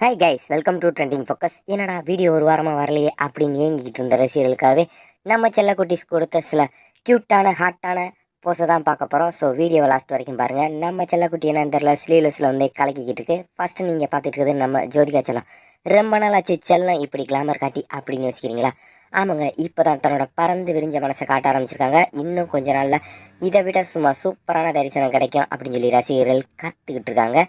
Hi guys welcome to trending focus என்னடா video ஒரு வாரமாக வரலையே அப்படின்னு ஏங்கிக்கிட்டு இருந்த ரசிகர்களுக்காகவே நம்ம செல்லக்குட்டிஸ் கொடுத்த சில க்யூட்டான ஹாட்டான போஸை தான் பார்க்க போகிறோம் ஸோ வீடியோவை லாஸ்ட் வரைக்கும் பாருங்கள் நம்ம செல்லக்குட்டி என்னன்னு தெரில ஸ்லீவ்லெஸில் வந்து கலக்கிக்கிட்டு இருக்கு. ஃபஸ்ட்டு நீங்கள் பார்த்துட்டு இருக்கிறது நம்ம ஜோதிகா செல்லம். ரொம்ப நாள் ஆச்சு செல்லம் இப்படி கிளாமர் காட்டி அப்படின்னு யோசிக்கிறீங்களா? ஆமாங்க இப்போ தான் தன்னோட பறந்து விரிஞ்ச மனசை காட்ட ஆரம்பிச்சிருக்காங்க. இன்னும் கொஞ்ச நாளில் இதை விட சும்மா சூப்பரான தரிசனம் கிடைக்கும் அப்படின்னு சொல்லி ரசிகர்கள் காத்துக்கிட்டு இருக்காங்க.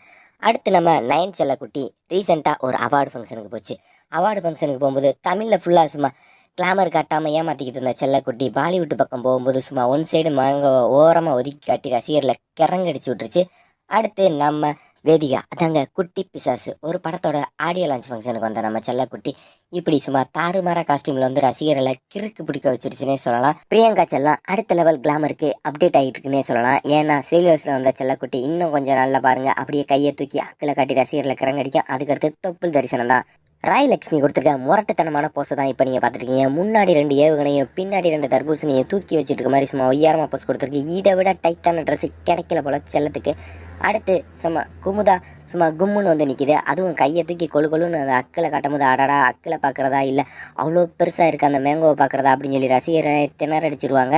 அடுத்து நம்ம நயன் செல்லக்குட்டி. ரீசெண்டாக ஒரு அவார்டு ஃபங்க்ஷனுக்கு போச்சு. அவார்டு ஃபங்க்ஷனுக்கு போகும்போது தமிழில் ஃபுல்லாக சும்மா கிளாமர் காட்டாமல் ஏமாற்றிக்கிட்டு இருந்த செல்லக்குட்டி பாலிவுட் பக்கம் போகும்போது சும்மா ஒன் சைடு மாங்க ஓரமாக ஒதுக்கி காட்டி ரசிகரில் கிறங்கடிச்சு விட்டுருச்சு. அடுத்து நம்ம வேதிகா அதாங்க குட்டி பிசாசு. ஒரு படத்தோட ஆடியோ லான்ச் ஃபங்க்ஷனுக்கு வந்த நம்ம செல்லக்குட்டி. இப்படி சும்மா தாறுமாற காஸ்டியூமில் வந்து ரசிகர்களை கிறுக்கு பிடிக்க வச்சிருச்சுன்னே சொல்லலாம். பிரியங்கா செல்லம் அடுத்த லெவல் கிளாமருக்கு அப்டேட் ஆகிட்டு இருக்குன்னே சொல்லலாம். ஏன்னா சீரியல்ஸில் வந்த செல்லக்குட்டி இன்னும் கொஞ்சம் நல்லா பாருங்க அப்படியே கையை தூக்கி அக்கில் காட்டி ரசிகர்களை கிறங்கடிக்கும். அதுக்கடுத்து தொப்புள் தரிசனம் தான். ராய் லக்ஷ்மி கொடுத்துருக்க முரட்டுத்தனமான போஸை தான் இப்போ நீங்கள் பார்த்துருக்கீங்க. முன்னாடி ரெண்டு ஏவுகணையும் பின்னாடி ரெண்டு தர்பூசணியை தூக்கி வச்சுட்டு இருக்க மாதிரி சும்மா ஒய்யாரமாக போஸ் கொடுத்துருக்கு. இதை விட டைட்டான ட்ரெஸ்ஸு கிடைக்கல போல செல்லத்துக்கு. அடுத்து சும்மா குமுதா சும்மா கும்முன்னு வந்து நிற்கிது அதுவும் கையை தூக்கி கொழு கொழுன்னு அந்த அக்களை காட்டும் போது அடடா அக்களை பார்க்குறதா இல்லை. அவ்வளோ பெருசாக இருக்குது அந்த மேங்கோவை பார்க்குறதா அப்படின்னு சொல்லி ரசிகரை திணறடிச்சிருவாங்க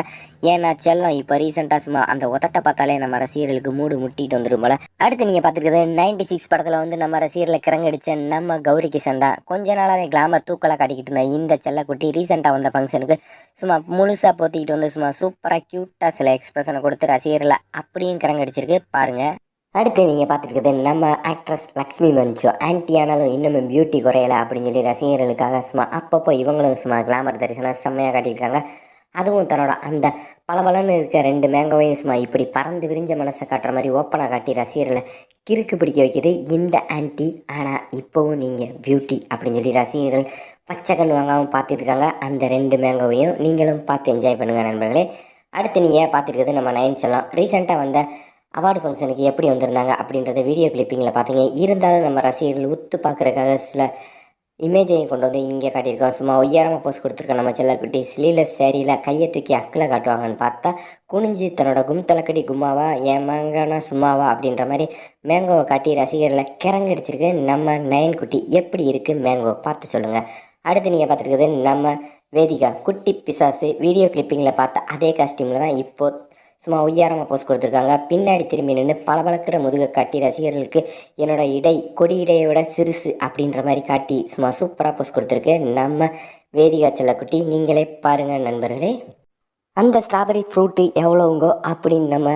ஏன்னா செல்லம் இப்போ ரீசெண்டாக சும்மா அந்த உதட்டை பார்த்தாலே நம்ம ரசிகர்களுக்கு மூடு முட்டிட்டு வந்துடும் போல. அடுத்து நீங்கள் பார்த்துருக்குறது நைன்டி சிக்ஸ் படத்தில் வந்து நம்ம ரசிகரில் கிறங்கடிச்ச நம்ம கௌரி கிஷன் தான். கொஞ்ச நாளாகவே கிளாமர் தூக்கலாக காட்டிக்கிட்டு இருந்த இந்த செல்லக்குட்டி ரீசெண்டாக வந்த ஃபங்க்ஷனுக்கு சும்மா முழுசாக போத்திக்கிட்டு வந்து சும்மா சூப்பராக க்யூட்டாக சில எக்ஸ்பிரஷனை கொடுத்து ரசிகர்களை அப்படியும் கிறங்கடிச்சிருக்கு. பாருங்கள் அடுத்து நீங்கள் பார்த்துருக்குது நம்ம ஆக்ட்ரஸ் லக்ஷ்மி மஞ்சு. ஆன்டி ஆனாலும் இன்னும் பியூட்டி குறையலை அப்படின்னு சொல்லி ரசிகர்களுக்காக சும்மா அப்பப்போ இவங்களும் சும்மா கிளாமர் தரிசனம் செம்மையாக காட்டியிருக்காங்க. அதுவும் தன்னோட அந்த பளபளன்னு இருக்க ரெண்டு மேங்கோவையும் சும்மா இப்படி பறந்து விரிஞ்ச மனசை காட்டுற மாதிரி ஓப்பனாக காட்டி ரசிகர்களை கிறுக்கு பிடிக்க வைக்கிது இந்த ஆன்டி ஆனால் இப்போவும் நீங்கள் பியூட்டி அப்படின்னு சொல்லி ரசிகர்கள் பச்சை கண் வாங்காமல் பார்த்துருக்காங்க. அந்த ரெண்டு மேங்கோவையும் நீங்களும் பார்த்து என்ஜாய் பண்ணுங்கள் நண்பர்களே. அடுத்து நீங்கள் பார்த்துருக்குது நம்ம நயன்ஸ் எல்லாம். ரீசெண்டாக வந்த அவார்டு ஃபங்க்ஷனுக்கு எப்படி வந்திருந்தாங்க அப்படின்றத வீடியோ கிளிப்பிங்கில் பார்த்தீங்க. இருந்தாலும் நம்ம ரசிகர்கள் உத்து பார்க்குறக்காக சில இமேஜையும் கொண்டு வந்து இங்கே காட்டியிருக்கோம் சும்மா ஒய்யாரமாக போஸ்ட் கொடுத்துருக்கோம் நம்ம செல்லக்குட்டி ஸ்லீல சேரீல கையை தூக்கி அக்கில் காட்டுவாங்கன்னு பார்த்தா குனிஞ்சு தன்னோட கும் தலைக்கடி கும்மாவா ஏன் மேங்கானா சும்மாவா அப்படின்ற மாதிரி மேங்கோவை காட்டி ரசிகர்களை கிறங்கடிச்சிருக்கு. நம்ம நயன் குட்டி எப்படி இருக்குது மேங்கோ பார்த்து சொல்லுங்கள் அடுத்து நீங்கள் பார்த்துருக்குது நம்ம வேதிகா குட்டி பிசாசு. வீடியோ கிளிப்பிங்கில் பார்த்த அதே காஸ்டியூமில் தான் இப்போது சும்மா உய்யாரமாக போஸ்ட் கொடுத்துருக்காங்க. பின்னாடி திரும்பி நின்று பளபளக்கிற முதுகை காட்டி ரசிகர்களுக்கு என்னோட இடை கொடி இடையை விட சிறுசு அப்படின்ற மாதிரி காட்டி சும்மா சூப்பராக போஸ்ட் கொடுத்துருக்கு. நம்ம வேதிகா செல்லக்குட்டி நீங்களே பாருங்கள் நண்பர்களே. அந்த ஸ்ட்ராபெரி ஃப்ரூட்டு எவ்வளோங்கோ அப்படின்னு நம்ம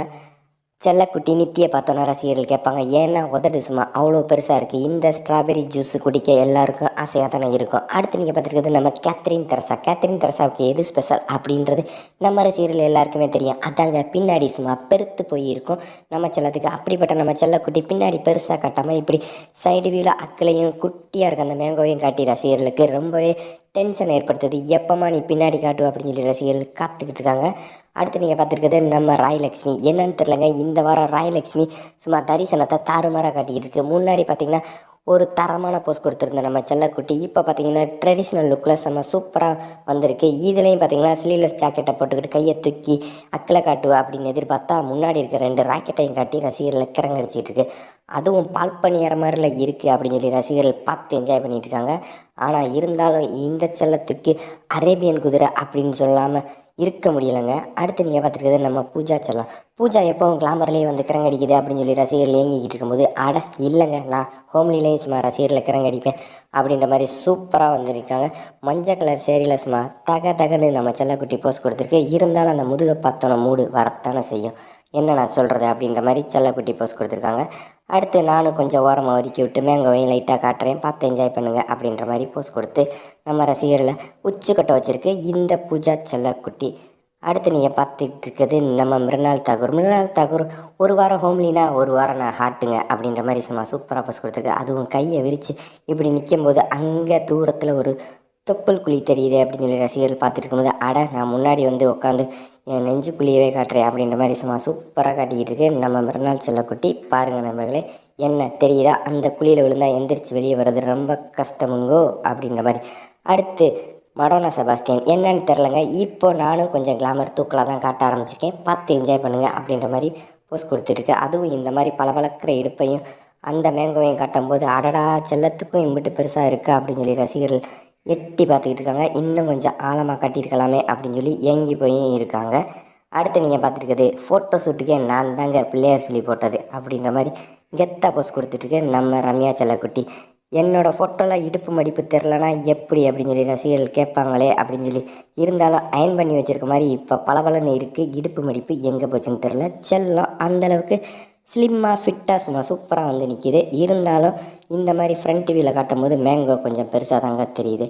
செல்லக்குட்டி நித்திய பார்த்தோன்னா ரசிகர்கள் கேட்பாங்க ஏன்னா உதடு சும்மா அவ்வளோ பெருசாக இருக்குது இந்த ஸ்ட்ராபெரி ஜூஸ் குடிக்க எல்லாருக்கும் ஆசையாக தானே இருக்கும். அடுத்து நீங்கள் பார்த்துருக்கிறது நம்ம கேத்ரின் தெரசா கேத்ரின் தெரசாவுக்கு எது ஸ்பெஷல் அப்படின்றது நம்ம ரசிகர்கள் எல்லாருக்குமே தெரியும். அதாங்க பின்னாடி சும்மா பெருத்து போயிருக்கும். நம்ம செல்லத்துக்கு அப்படிப்பட்ட நம்ம செல்லக்குட்டி பின்னாடி பெருசாக காட்டாமல் இப்படி சைடு வியூவில் அக்களையும் குட்டியாக இருக்க அந்த மேங்கோவையும் காட்டி ரசிகர்களுக்கு ரொம்பவே டென்ஷன் ஏற்படுத்துது. எப்போமா நீ பின்னாடி காட்டு அப்படின்னு சொல்லி ரசிகர்கள் காத்துக்கிட்டு இருக்காங்க. அடுத்து நீங்கள் பார்த்துருக்கிறது நம்ம ராயலக்ஷ்மி. என்னன்னு தெரிலங்க இந்த வாரம் ராயலக்ஷ்மி சும்மா தரிசனத்தை தாறுமாறாக காட்டிக்கிட்டு இருக்கு. முன்னாடி பார்த்தீங்கன்னா ஒரு தரமான போஸ்ட் கொடுத்துருந்த நம்ம செல்லக்குட்டி. இப்போ பார்த்தீங்கன்னா ட்ரெடிஷ்னல் லுக்கில் செம்ம சூப்பராக வந்திருக்கு. இதுலேயும் பார்த்தீங்கன்னா ஸ்லீவ்லெஸ் ஜாக்கெட்டை போட்டுக்கிட்டு கையை தூக்கி அக்கில் காட்டுவா அப்படின்னு எதிர்பார்த்தா முன்னாடி இருக்க ரெண்டு ராக்கெட்டையும் காட்டி ரசிகர்களை கிறங்கடிச்சிட்டு இருக்கு. அதுவும் பால் பணியார மாதிரில இருக்குது அப்படின்னு சொல்லி ரசிகர்கள் பார்த்து என்ஜாய் பண்ணிட்டு இருக்காங்க. ஆனால் இருந்தாலும் இந்த செல்லத்துக்கு அரேபியன் குதிரை அப்படின்னு சொல்லாமல் இருக்க முடியலைங்க. அடுத்து நீங்கள் பார்த்துருக்கிறது நம்ம பூஜா செல்லம். பூஜா எப்போவும் கிளாமர்லேயே வந்து கிரங்கடிக்குது அப்படின்னு சொல்லி ரசிகர்கள் ஏங்கிக்கிட்டு இருக்கும்போது அட இல்லைங்க நான் ஹோம்லிலேயும் சும்மா ரசிகரில் கிரங்கடிப்பேன் அப்படின்ற மாதிரி சூப்பராக வந்திருக்காங்க. மஞ்சள் கலர் சேரீயில் சும்மா தக தகன்னு நம்ம செல்லக்குட்டி போஸ்ட் கொடுத்துருக்கு. இருந்தாலும் அந்த முதுகை பார்த்தோன மூடு வரத்தானே செய்யும். என்னடா சொல்கிறது அப்படின்ற மாதிரி செல்லக்குட்டி போஸ்ட் கொடுத்துருக்காங்க. அடுத்து நானும் கொஞ்சம் ஓரமாக ஒதுக்கி விட்டு மேங்கோவையும் லைட்டாக காட்டுறேன். பார்த்து என்ஜாய் பண்ணுங்கள் அப்படின்ற மாதிரி போஸ்ட் கொடுத்து நம்ம ரசிகர்களை உச்சிக்கட்ட வச்சுருக்கு இந்த பூஜா செல்லக்குட்டி. அடுத்து நீங்கள் பார்த்துட்டு இருக்கிறது நம்ம மிருனால் தாகூர். மிருனால் தாகூர் ஒரு வாரம் ஹோம்லினா ஒரு வாரம் நான் ஹாட்டுங்க அப்படின்ற மாதிரி சும்மா சூப்பராக போஸ்ட் கொடுத்துருக்கு. அதுவும் கையை விரித்து இப்படி நிற்கும்போது அங்கே தூரத்தில் ஒரு தொப்புள் குழி தெரியுது அப்படின்னு சொல்லி ரசிகர்கள் பார்த்துட்டு இருக்கும்போது அட நான் முன்னாடி வந்து உட்காந்து என் நெஞ்சுக்குழியவே காட்டுறேன் அப்படின்ற மாதிரி சும்மா சூப்பராக காட்டிக்கிட்டு இருக்கு. நம்ம மறுநாள் செல்லக்குட்டி பாருங்கள் நண்பர்களே என்ன தெரியுதா? அந்த குழியில் விழுந்தால் எந்திரிச்சு வெளியே வர்றது ரொம்ப கஷ்டமுங்கோ அப்படின்ற மாதிரி. அடுத்து மடோனா செபாஸ்டியன். என்னன்னு தெரிலங்க இப்போ நானும் கொஞ்சம் கிளாமர் தூக்கலாக தான் காட்ட ஆரம்பிச்சிருக்கேன். பார்த்து என்ஜாய் பண்ணுங்கள் அப்படின்ற மாதிரி போஸ்ட் கொடுத்துருக்கு அதுவும் இந்த மாதிரி பளபளக்கிற இடுப்பையும் அந்த மேங்கோவையும் காட்டும்போது அடடா செல்லத்துக்கும் இம்பிட்டு பெருசாக இருக்குது அப்படின்னு சொல்லி ரசிகர்கள் எட்டி பார்த்துக்கிட்டு இருக்காங்க. இன்னும் கொஞ்சம் ஆழமாக கட்டியிருக்கலாமே அப்படின்னு சொல்லி ஏங்கி போய் இருக்காங்க. அடுத்து நீங்கள் பார்த்துருக்குது ஃபோட்டோ ஷூட்டுக்கே நான் தாங்க பிள்ளையார் சொல்லி போட்டது அப்படின்ற மாதிரி கெத்தா போஸ் கொடுத்துட்ருக்கேன் நம்ம ரம்யா செல்லக்குட்டி. என்னோடய ஃபோட்டோலாம் இடுப்பு மடிப்பு தெரிலனா எப்படி அப்படின்னு சொல்லி ரசிகர்கள் கேட்பாங்களே அப்படின்னு சொல்லி இருந்தாலும் அயன் பண்ணி வச்சுருக்க மாதிரி இப்போ பளபளன்னு இருக்குது இடுப்பு மடிப்பு எங்கே போச்சுன்னு தெரில. செல்லம் அந்தளவுக்கு ஸ்லிம்மாக ஃபிட்டாக சும்மா சூப்பராக வந்து நிற்கிது இருந்தாலும் இந்த மாதிரி ஃப்ரண்ட் டிவியில் காட்டும் போது மேங்கோ கொஞ்சம் பெருசாக தாங்க தெரியுது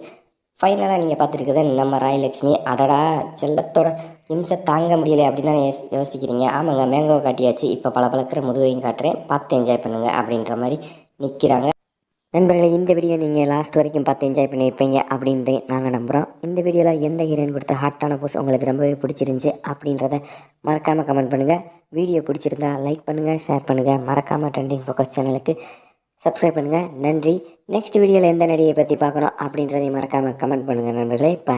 ஃபைனலாக நீங்கள் பார்த்துருக்குது நம்ம ராயலட்சுமி. அடடா செல்லத்தோட நிமிஷம் தாங்க முடியல அப்படின்னு தானே யோசி யோசிக்கிறீங்க. ஆமாங்க மேங்கோ காட்டியாச்சு. இப்போ பல பழக்கிற முதுகையும் காட்டுறேன். பார்த்து என்ஜாய் பண்ணுங்கள் அப்படின்ற மாதிரி நிற்கிறாங்க நண்பர்களே இந்த வீடியோ நீங்கள் லாஸ்ட் வரைக்கும் பார்த்து என்ஜாய் பண்ணியிருப்பீங்க அப்படின்ட்டு நாங்கள் நம்புகிறோம் இந்த வீடியோவில் எந்த ஹீரோயின் கொடுத்த ஹாட்டான போஸ் உங்களுக்கு ரொம்பவே பிடிச்சிருந்துச்சி அப்படின்றத மறக்காமல் கமெண்ட் பண்ணுங்கள் வீடியோ பிடிச்சிருந்தா லைக் பண்ணுங்கள் ஷேர் பண்ணுங்கள் மறக்காமல் ட்ரெண்டிங் ஃபோக்கஸ் சேனலுக்கு சப்ஸ்கிரைப் பண்ணுங்கள் நன்றி. நெக்ஸ்ட் வீடியோவில் எந்த நடிகையை பற்றி பார்க்கணும் அப்படின்றதையும் மறக்காமல் கமெண்ட் பண்ணுங்கள் நண்பர்களே.